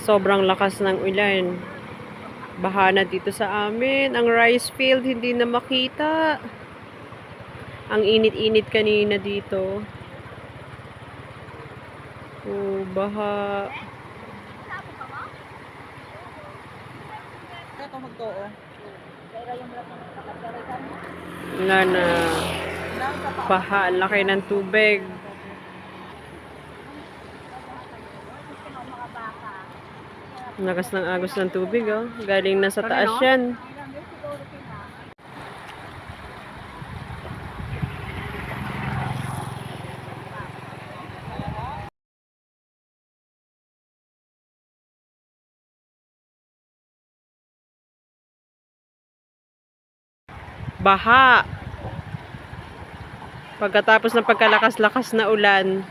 sobrang lakas ng ulan. Baha na dito sa amin. Ang rice field hindi na makita. Ang init-init kanina dito. Oh, baha. Ito magtuo. Nga na baha. Ang laki ng tubig. Nagas ng agos ng tubig, oh. Galing na sa taas yan. Baha. Pagkatapos ng pagkalakas-lakas na ulan,